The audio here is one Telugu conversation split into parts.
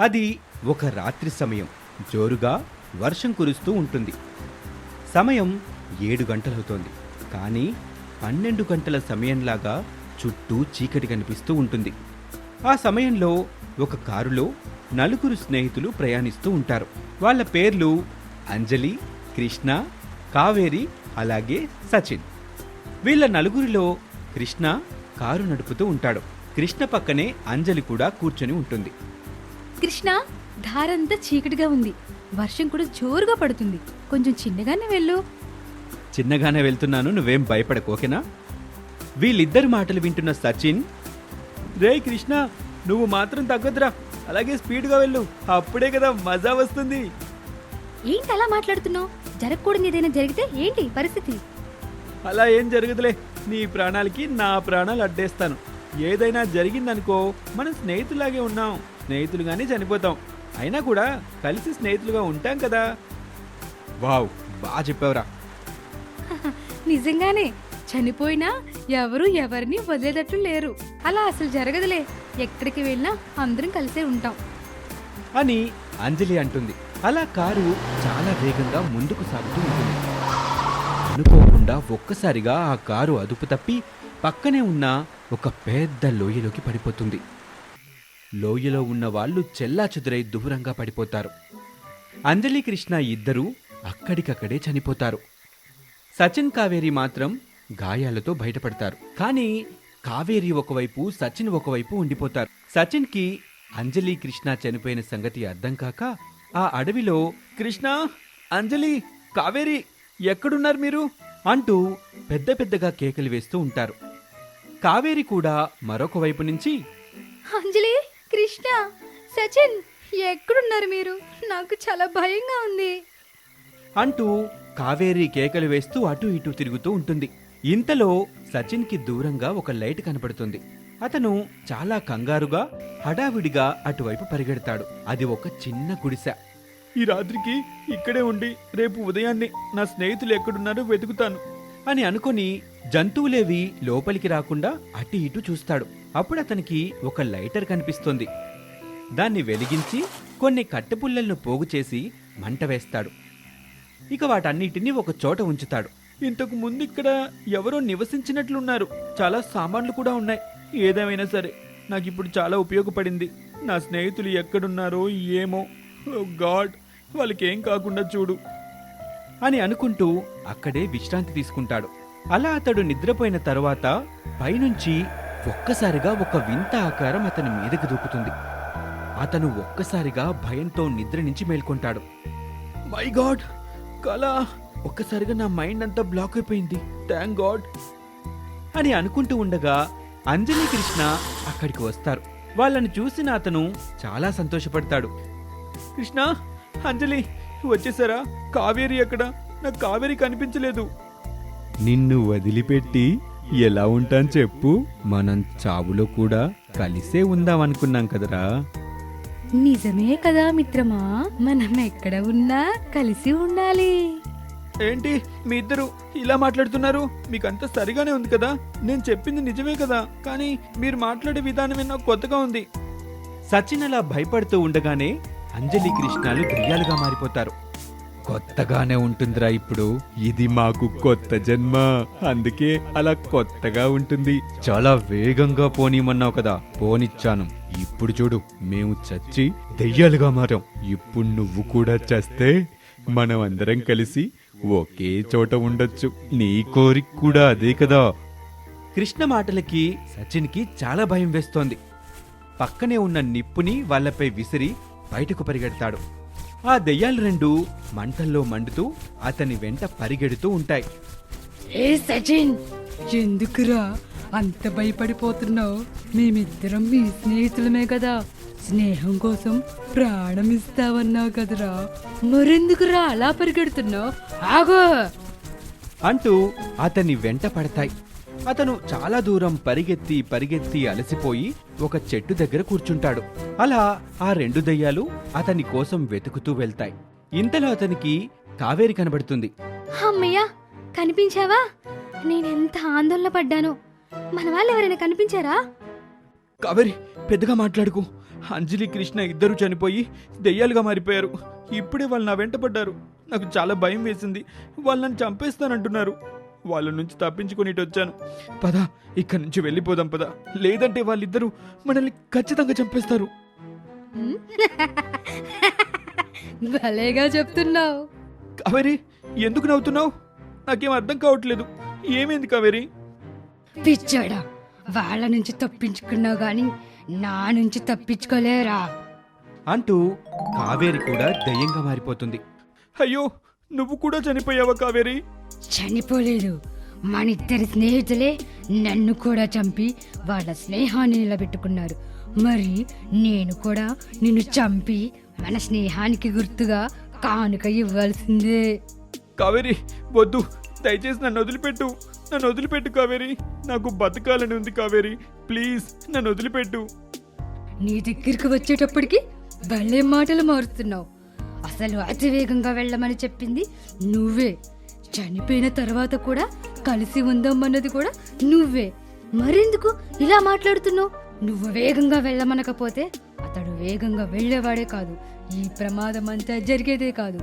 అది ఒక రాత్రి సమయం. జోరుగా వర్షం కురుస్తూ ఉంటుంది. సమయం ఏడు గంటలవుతోంది. కానీ పన్నెండు గంటల సమయంలాగా చుట్టూ చీకటి కనిపిస్తూ ఉంటుంది. ఆ సమయంలో ఒక కారులో నలుగురు స్నేహితులు ప్రయాణిస్తూ ఉంటారు. వాళ్ళ పేర్లు అంజలి కృష్ణ కావేరి అలాగే సచిన్. వీళ్ళ నలుగురిలో కృష్ణ కారు నడుపుతూ ఉంటాడు. కృష్ణ పక్కనే అంజలి కూడా కూర్చొని ఉంటుంది. కృష్ణ దారంతా చీకటిగా ఉంది. వర్షం కూడా జోరుగా పడుతుంది. కొంచెం చిన్నగానే వెళ్ళు. చిన్నగానే వెళ్తున్నాను నువ్వేం భయపడకు ఓకేనా? వీళ్ళిద్దరి మాటలు వింటున్న సచిన్ రే కృష్ణ నువ్వు మాత్రం తగ్గొద్దురా. అలాగే స్పీడ్గా వెళ్ళు. అప్పుడే కదా మజా వస్తుంది. ఏంటి అలా మాట్లాడుతున్నావు? జరగకూడదు ఏదైనా జరిగితే ఏంటి పరిస్థితి? అలా ఏం జరగదులే నీ ప్రాణాలకి నా ప్రాణాలు అడ్డేస్తాను. ఏదైనా జరిగిందనుకో మనం స్నేహితులాగే ఉన్నాం. స్నేహితులుగానే చనిపోతాం. అయినా కూడా కలిసి స్నేహితులుగా ఉంటాం కదా. వావ్ బాగా చెప్పావురా. నిజంగానే చనిపోయినా ఎవరు ఎవరిని వదిలేటట్లు లేరు. అలా అసలు జరగదులే. ఎక్కడికి వెళ్ళినా అందరం కలిసే ఉంటాం. అని అంజలి అంటుంది. అలా కారు చాలా వేగంగా ముందుకు సాగుతూ ఉంటుంది. అనుకోకుండా ఒక్కసారిగా ఆ కారు అదుపు తప్పి పక్కనే ఉన్న ఒక పెద్ద లోయలోకి పడిపోతుంది. లోయలో ఉన్న వాళ్ళు దూరంగా పడిపోతారు. అంజలి కృష్ణ ఇద్దరూ అక్కడికక్కడే చనిపోతారు. సచిన్ కావేరి మాత్రం గాయాలతో బయటపడతారు. కానీ కావేరి ఒకవైపు సచిన్ ఒకవైపు ఉండిపోతారు. సచిన్కి అంజలి కృష్ణ చనిపోయిన సంగతి అర్థం కాక ఆ అడవిలో కృష్ణ అంజలి కావేరి ఎక్కడున్నారు మీరు? అంటూ పెద్ద పెద్దగా కేకలు వేస్తూ ఉంటారు. కావేరి కూడా మరొక వైపు నుంచి అంజలి కృష్ణ సచిన్ ఎక్కడున్నారు మీరు? నాకు చాలా భయంగా ఉంది. అంటూ కావేరి కేకలు వేస్తూ అటు ఇటు తిరుగుతూ ఉంటుంది. ఇంతలో సచిన్కి దూరంగా ఒక లైట్ కనపడుతుంది. అతను చాలా కంగారుగా హడావిడిగా అటువైపు పరిగెడతాడు. అది ఒక చిన్న గుడిసె. ఈ రాత్రికి ఇక్కడే ఉండి రేపు ఉదయాన్నే నా స్నేహితులు ఎక్కడున్నారో వెతుకుతాను అని అనుకొని జంతువులేవి లోపలికి రాకుండా అటు ఇటు చూస్తాడు. అప్పుడు అతనికి ఒక లైటర్ కనిపిస్తుంది. దాన్ని వెలిగించి కొన్ని కట్టెపుల్లలను పోగు చేసి మంట వేస్తాడు. ఇక వాటన్నిటినీ ఒక చోట ఉంచుతాడు. ఇంతకు ముందు ఇక్కడ ఎవరో నివసించినట్లున్నారు. చాలా సామాన్లు కూడా ఉన్నాయి. ఏదేమైనా సరే నాకు ఇప్పుడు చాలా ఉపయోగపడింది. నా స్నేహితులు ఎక్కడున్నారో ఏమో. గాడ్ వాళ్ళకేం కాకుండా చూడు. అని అనుకుంటూ అక్కడే విశ్రాంతి తీసుకుంటాడు. అలా అతడు నిద్రపోయిన తరువాత పైనుంచి ఒక్కసారిగా ఒక వింత ఆకారం అతని మీదకి దూకుతుంది. అతను ఒక్కసారిగా భయంతో నిద్ర నుంచి మేల్కొంటాడు. My God! కళ! ఒక్కసారిగా నా మైండ్ అంతా బ్లాక్ అయిపోయింది. Thank God! అని అనుకుంటూ ఉండగా అంజలి కృష్ణ అక్కడికి వస్తారు. వాళ్ళని చూసిన అతను చాలా సంతోషపడతాడు. కృష్ణ! అంజలి! వచ్చేసారా? కావేరి ఎక్కడ? నాకు కావేరి కనిపించలేదు. నిన్ను వదిలిపెట్టి ఎలా ఉంటాను చెప్పు? మనం చావులో కూడా కలిసే ఉందాం అనుకున్నాం కదరా. నిజమే కదా మిత్రమా? మనం ఎక్కడ ఉన్నా కలిసి ఉండాలి. ఏంటి మీ ఇద్దరు ఇలా మాట్లాడుతున్నారు? మీకంతా సరిగానే ఉంది కదా? నేను చెప్పింది నిజమే కదా? కానీ మీరు మాట్లాడే విధానమే నాకు కొత్తగా ఉంది. సచిన్ అలా భయపడుతూ ఉండగానే అంజలి కృష్ణాలు దెయ్యాలుగా మారిపోతారు. కొత్తగానే ఉంటుందిరా ఇప్పుడు. ఇది మాకు కొత్త జన్మ. అందుకే అలా కొత్తగా ఉంటుంది. చాలా వేగంగా పోనీమన్నావు కదా. పోనిచ్చాను. ఇప్పుడు చూడు మేము చచ్చి దెయ్యాలుగా మారాం. ఇప్పుడు నువ్వు కూడా చస్తే మనం అందరం కలిసి ఒకే చోట ఉండొచ్చు. నీ కోరిక కూడా అదే కదా. కృష్ణ మాటలకి సచిన్కి చాలా భయం వేస్తోంది. పక్కనే ఉన్న నిప్పుని వాళ్ళపై విసిరి బయటకు పరిగెడతాడు. ఆ దెయ్యాలు రెండు మంటల్లో మండుతూ అతని వెంట పరిగెడుతూ ఉంటాయి. ఏ సచిన్! ఎందుకురా అంత భయపడిపోతున్నావు? మేమిద్దరం మీ స్నేహితులమే కదా. స్నేహం కోసం ప్రాణం ఇస్తావన్నావు కదరా. మరెందుకురా అలా పరిగెడుతున్నావు? ఆగో! అంటూ అతని వెంట పడతాయి. అతను చాలా దూరం పరిగెత్తి పరిగెత్తి అలసిపోయి ఒక చెట్టు దగ్గర కూర్చుంటాడు. అలా ఆ రెండు దయ్యాలు అతని కోసం వెతుకుతూ వెళ్తాయి. ఇంతలో అతనికి కావేరి కనబడుతుంది. అమ్మయ్యా కనిపించావా? నేనెంత ఆందోళన పడ్డాను. మన వాళ్ళు ఎవరైనా కనిపించారా? కావేరి పెద్దగా మాట్లాడుకో. అంజలి కృష్ణ ఇద్దరు చనిపోయి దెయ్యాలుగా మారిపోయారు. ఇప్పుడే వాళ్ళు నా వెంట పడ్డారు. నాకు చాలా భయం వేసింది. వాళ్ళు నన్ను చంపేస్తానంటున్నారు. వాళ్ళ నుంచి తప్పించుకొని ఇటు వచ్చాను. పద ఇక్కడి నుంచి వెళ్ళిపోదాం పద. లేదంటే వాళ్ళిద్దరూ మనల్ని ఖచ్చితంగా చంపేస్తారు? భలేగా చెప్తున్నావు. కావేరి ఎందుకు నవ్వుతున్నావు? నాకేం అర్థం కావట్లేదు. ఏమైంది కావేరి? పిచ్చాడా వాళ్ళ నుంచి తప్పించుకున్నావు గాని నా నుంచి తప్పించుకోలేరా? అంటూ కావేరి కూడా దయ్యంగా మారిపోతుంది. అయ్యో నువ్వు కూడా చనిపోయావా కావేరి? చనిపోలేదు మన ఇద్దరి స్నేహితులే నన్ను కూడా చంపి వాళ్ళ స్నేహాన్ని నిలబెట్టుకున్నారు. మరి నేను కూడా నిన్ను చంపి మన స్నేహానికి గుర్తుగా కానుక ఇవ్వాల్సిందే. కావేరి వద్దు. దయచేసి నన్ను వదిలిపెట్టు. నన్ను వదిలిపెట్టు కావేరి. నాకు బతకాలని ఉంది కావేరి. ప్లీజ్ నన్ను వదిలిపెట్టు. నీ దగ్గరికి వచ్చేటప్పటికి భలే మాటలు మారుస్తున్నావు. అసలు అతి వేగంగా వెళ్ళమని చెప్పింది నువ్వే. చనిపోయిన తర్వాత కూడా కలిసి ఉందామన్నది కూడా నువ్వే. మరెందుకు ఇలా మాట్లాడుతున్నావు? నువ్వు వేగంగా వెళ్ళమనకపోతే అతడు వేగంగా వెళ్ళేవాడే కాదు. ఈ ప్రమాదం అంతా జరిగేదే కాదు.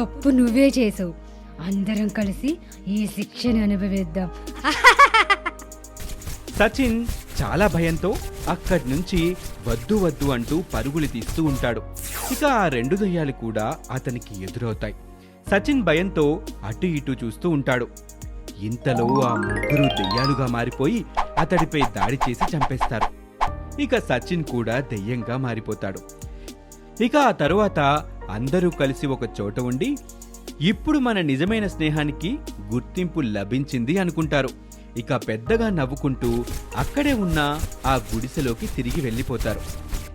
తప్పు నువ్వే చేసావు. అందరం కలిసి ఈ శిక్షను అనుభవిద్దాం. సచిన్ చాలా భయంతో అక్కడి నుంచి వద్దు వద్దు అంటూ పరుగులు తీస్తూ ఉంటాడు. ఇక ఆ రెండు దయ్యాలు కూడా అతనికి ఎదురవుతాయి. సచిన్ భయంతో అటు ఇటు చూస్తూ ఉంటాడు. ఇంతలో ఆ ముగ్గురు దెయ్యాలుగా మారిపోయి అతడిపై దాడి చేసి చంపేస్తారు. ఇక సచిన్ కూడా దెయ్యంగా మారిపోతాడు. ఇక ఆ తరువాత అందరూ కలిసి ఒక చోట ఉండి ఇప్పుడు మన నిజమైన స్నేహానికి గుర్తింపు లభించింది అనుకుంటారు. ఇక పెద్దగా నవ్వుకుంటూ అక్కడే ఉన్న ఆ గుడిసెలోకి తిరిగి వెళ్ళిపోతారు.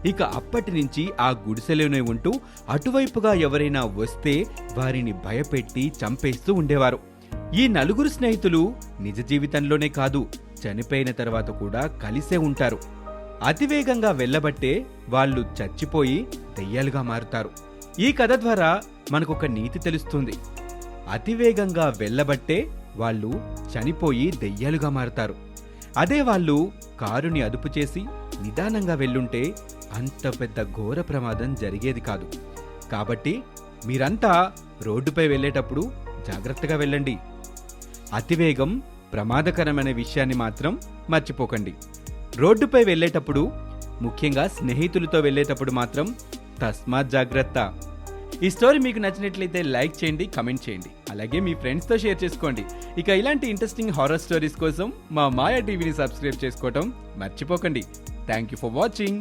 ఇక అప్పటి నుంచి ఆ గుడిసెలోనే ఉంటూ అటువైపుగా ఎవరైనా వస్తే వారిని భయపెట్టి చంపేస్తూ ఉండేవారు. ఈ నలుగురు స్నేహితులు నిజ జీవితంలోనే కాదు చనిపోయిన తర్వాత కూడా కలిసే ఉంటారు. అతివేగంగా వెళ్ళబట్టే వాళ్ళు చచ్చిపోయి దెయ్యాలుగా మారుతారు. ఈ కథ ద్వారా మనకొక నీతి తెలుస్తుంది. అతివేగంగా వెళ్ళబట్టే వాళ్ళు చనిపోయి దెయ్యాలుగా మారతారు. అదే వాళ్ళు కారుని అదుపు చేసి నిదానంగా వెళ్ళుంటే అంత పెద్ద ఘోర ప్రమాదం జరిగేది కాదు. కాబట్టి మీరంతా రోడ్డుపై వెళ్ళేటప్పుడు జాగ్రత్తగా వెళ్ళండి. అతివేగం ప్రమాదకరమైన విషయాన్ని మాత్రం మర్చిపోకండి. రోడ్డుపై వెళ్ళేటప్పుడు ముఖ్యంగా స్నేహితులతో వెళ్ళేటప్పుడు మాత్రం తస్మాత్ జాగ్రత్త. ఈ స్టోరీ మీకు నచ్చినట్లయితే లైక్ చేయండి కమెంట్ చేయండి. అలాగే మీ ఫ్రెండ్స్తో షేర్ చేసుకోండి. ఇక ఇలాంటి ఇంట్రెస్టింగ్ హారర్ స్టోరీస్ కోసం మా మాయా టీవీని సబ్స్క్రైబ్ చేసుకోవటం మర్చిపోకండి. Thank you for watching